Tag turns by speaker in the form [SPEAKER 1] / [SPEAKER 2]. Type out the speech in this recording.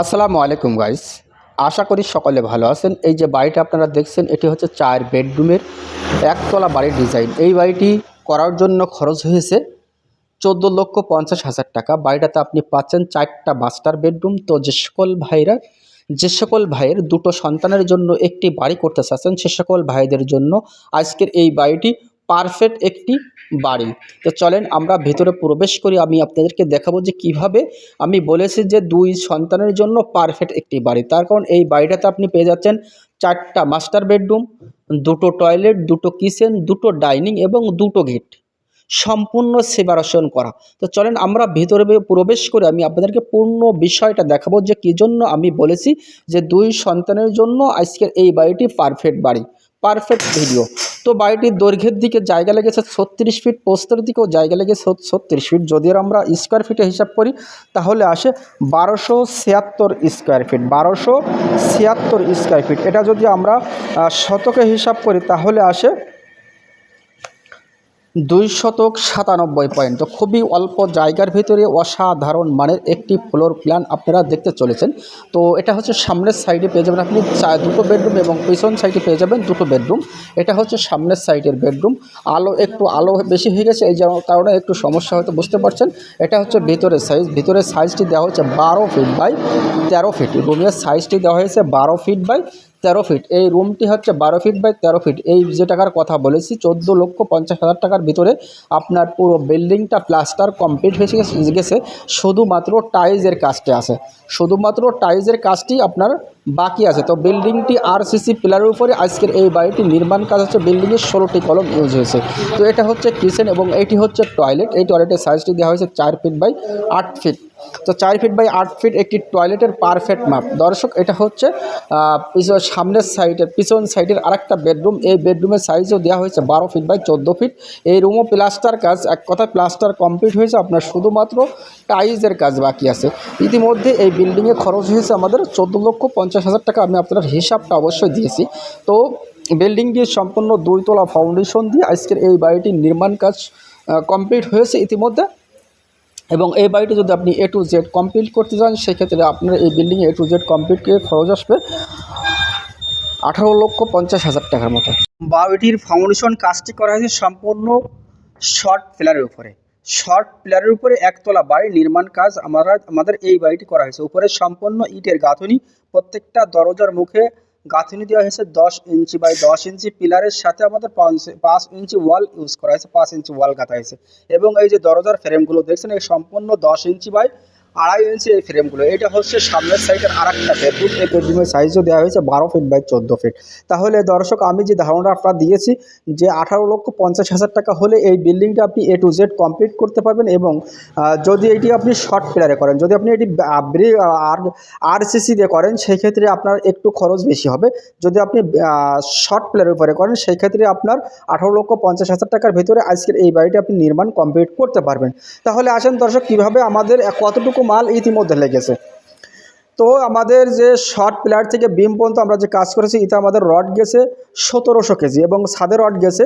[SPEAKER 1] আসসালামু আলাইকুম গাইস আশা করি সকলে ভালো আছেন। এই যে বাড়িটা আপনারা দেখছেন, এটি হচ্ছে চার বেডরুমের একতলা বাড়ির ডিজাইন এই বাড়িটি করার জন্য খরচ হয়েছে চোদ্দ লক্ষ পঞ্চাশ হাজার টাকা। বাড়িটাতে আপনি পাচ্ছেন চারটা মাস্টার বেডরুম তো যে সকল ভাইরা, যে সকল ভাইয়ের দুটো সন্তানের জন্য একটি বাড়ি করতে চাচ্ছেন, সে সকল ভাইদের জন্য আজকের এই বাড়িটি পারফেক্ট একটি বাড়ি। তো চলেন আমরা ভেতরে প্রবেশ করি। আমি আপনাদেরকে দেখাবো যে কীভাবে আমি বলেছি যে দুই সন্তানের জন্য পারফেক্ট একটি বাড়ি। তার কারণ এই বাড়িটাতে আপনি পেয়ে যাচ্ছেন চারটা মাস্টার বেডরুম দুটো টয়লেট দুটো কিচেন দুটো ডাইনিং এবং দুটো গেট সম্পূর্ণ সেপারেশন করা। তো চলেন আমরা ভেতরে প্রবেশ করে আমি আপনাদেরকে পূর্ণ বিষয়টা দেখাবো যে কী জন্য আমি বলেছি যে দুই সন্তানের জন্য আজকের এই বাড়িটি পারফেক্ট বাড়ি। পারফেক্ট ভিডিও তো বাড়িটির দৈর্ঘ্যের দিকে জায়গা লেগেছে ছত্রিশ ফিট পোস্তের দিকেও জায়গা লেগেছে ছত্রিশ ফিট। যদি আমরা স্কোয়ার ফিটে হিসাব করি, তাহলে আসে বারোশো ছিয়াত্তর স্কোয়ার ফিট বারোশো ছিয়াত্তর স্কোয়ার ফিট এটা যদি আমরা শতকে হিসাব করি, তাহলে আসে দুই শতক সাতানব্বই পয়েন্ট। তো খুবই অল্প জায়গার ভিতরে অসাধারণ মানের একটি ফ্লোর প্ল্যান আপনারা দেখতে চলেছেন। তো এটা হচ্ছে সামনের সাইডে পেয়ে যাবেন আপনি দুটো বেডরুম এবং পিছন সাইডে পেয়ে যাবেন দুটো বেডরুম এটা হচ্ছে সামনের সাইডের বেডরুম আলো একটু আলো বেশি হয়ে গেছে, এই কারণে একটু সমস্যা হয়তো বুঝতে পারছেন। এটা হচ্ছে ভিতরের সাইজ ভিতরের সাইজটি দেওয়া হচ্ছে বারো ফিট বাই তেরো ফিট রুমের সাইজটি দেওয়া হয়েছে বারো ফিট বাই তেরো ফিট এই রুমটি হচ্ছে বারো ফিট বাই তেরো ফিট এই যে টাকার কথা বলেছি, চোদ্দ লক্ষ পঞ্চাশ হাজার টাকার ভিতরে আপনার পুরো বিল্ডিংটা প্লাস্টার কমপ্লিট হয়ে গেছে- শুধুমাত্র টাইজের কাজটি আছে। শুধুমাত্র টাইজের কাজটি আপনার বাকি আছে। তো বিল্ডিংটি আরসিসি পিলারের উপরে। আজকের এই বাড়িটি নির্মাণ কাজ হচ্ছে বিল্ডিংয়ের ষোলোটি কলম ইউজ হয়েছে। তো এটা হচ্ছে কিচেন এবং এটি হচ্ছে টয়লেট এই টয়লেটের সাইজটি দেওয়া হয়েছে চার ফিট বাই আট ফিট তো চার ফিট বাই আট ফিট একটি টয়লেটের পারফেক্ট মাপ দর্শক, এটা হচ্ছে সামনের সাইডের পিছন সাইডের আরেকটা বেডরুম এই বেডরুমের সাইজও দেওয়া হয়েছে বারো ফিট বাই চোদ্দ ফিট এই রুমও প্লাস্টার কাজ। এক কথায় প্লাস্টার কমপ্লিট হয়েছে। আপনার শুধুমাত্র টাইলসের কাজ বাকি আছে। ইতিমধ্যে এই বিল্ডিংয়ে খরচ হয়েছে আমাদের চোদ্দ লক্ষ পঞ্চাশ হাজার টাকা আমি আপনার হিসাবটা অবশ্যই দিয়েছি। তো বিল্ডিং দিয়ে সম্পূর্ণ দুইতলা ফাউন্ডেশন দিয়ে আজকের এই বাড়িটির নির্মাণ কাজ কমপ্লিট হয়েছে ইতিমধ্যে। এবং এই বাড়িটি যদি আপনি এ টু জেড কমপ্লিট করতে চান, সেক্ষেত্রে আপনার এই বিল্ডিংয়ে এ টু জেড কমপ্লিটকে খরচ আসবে আঠারো লক্ষ পঞ্চাশ হাজার টাকার মতো। বাড়িটির ফাউন্ডেশন কাজটি করা হয়েছে সম্পূর্ণ শর্ট পিলারের উপরে। শর্ট পিলারের উপরে একতলা বাড়ি নির্মাণ কাজ আমরা আমাদের এই বাড়িটি করা হয়েছে। উপরে সম্পূর্ণ ইটের গাঁথনি। প্রত্যেকটা দরজার মুখে গাঁথনি দেওয়া হয়েছে দশ ইঞ্চি বাই দশ ইঞ্চি পিলারের সাথে আমাদের পাঁচ পাঁচ ইঞ্চি ওয়াল ইউজ করা হয়েছে, পাঁচ ইঞ্চি ওয়াল গাঁথা হয়েছে। এবং এই যে দরজার ফ্রেমগুলো, দেখছেন এই সম্পূর্ণ দশ ইঞ্চি বাই আড়াই ইঞ্চি এই ফ্রেমগুলো এটা হচ্ছে সামনের সাইডের আর একটা বেডরুম এই বেডরুমের সাইজও দেওয়া হয়েছে বারো ফিট বাই চোদ্দ ফিট তাহলে দর্শক, আমি যে ধারণাটা আপনার দিয়েছি যে আঠারো লক্ষ পঞ্চাশ হাজার টাকা হলে এই বিল্ডিংটা আপনি এ টু জেড কমপ্লিট করতে পারবেন এবং যদি এটি আপনি শর্ট পিলারে করেন, যদি আপনি এটি আর আরসিসি দিয়ে করেন সেই ক্ষেত্রে আপনার একটু খরচ বেশি হবে। যদি আপনি শর্ট পিলারের উপরে করেন সেই ক্ষেত্রে আপনার আঠারো লক্ষ পঞ্চাশ হাজার টাকার ভিতরে আজকের এই বাড়িটি আপনি নির্মাণ কমপ্লিট করতে পারবেন। তাহলে আসেন দর্শক, কীভাবে আমাদের কতটুকু মাল ইতিমধ্যে লেগেছে। তো আমাদের যে শর্ট প্লেয়ার থেকে বিম পর্যন্ত আমরা যে কাজ করেছি এতে আমাদের রড গেছে সতেরোশো কেজি এবং ছাদের রড গেছে